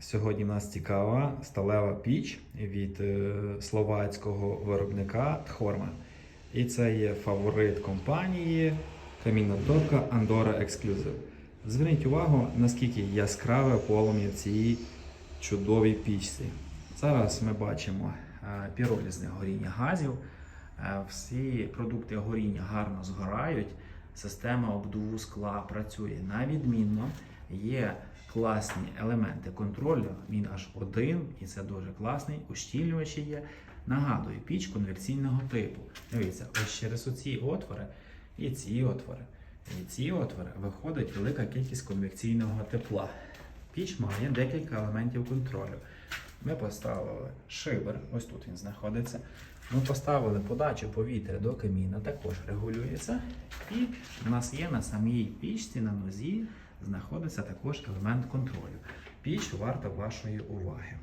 Сьогодні в нас цікава сталева піч від е, словацького виробника Тхорма. І це є фаворит компанії камінна торка Andorra Exclusive. Зверніть увагу, наскільки яскраве полум'я в цій чудовій пічці. Зараз ми бачимо е, піролізне горіння газів. Е, Всі продукти горіння гарно згорають. Система обдуву скла працює на відмінно. Є класні елементи контролю. Він аж один, і це дуже класний. Ущільнювачі є. Нагадую, піч конвекційного типу. Дивіться, ось через оці отвори і ці отвори. І ці отвори виходить велика кількість конвекційного тепла. Піч має декілька елементів контролю. Ми поставили шибер, ось тут він знаходиться. Ми поставили подачу повітря до каміна, також регулюється. І в нас є на самій пічці на нозі знаходиться також елемент контролю. Піч варта вашої уваги.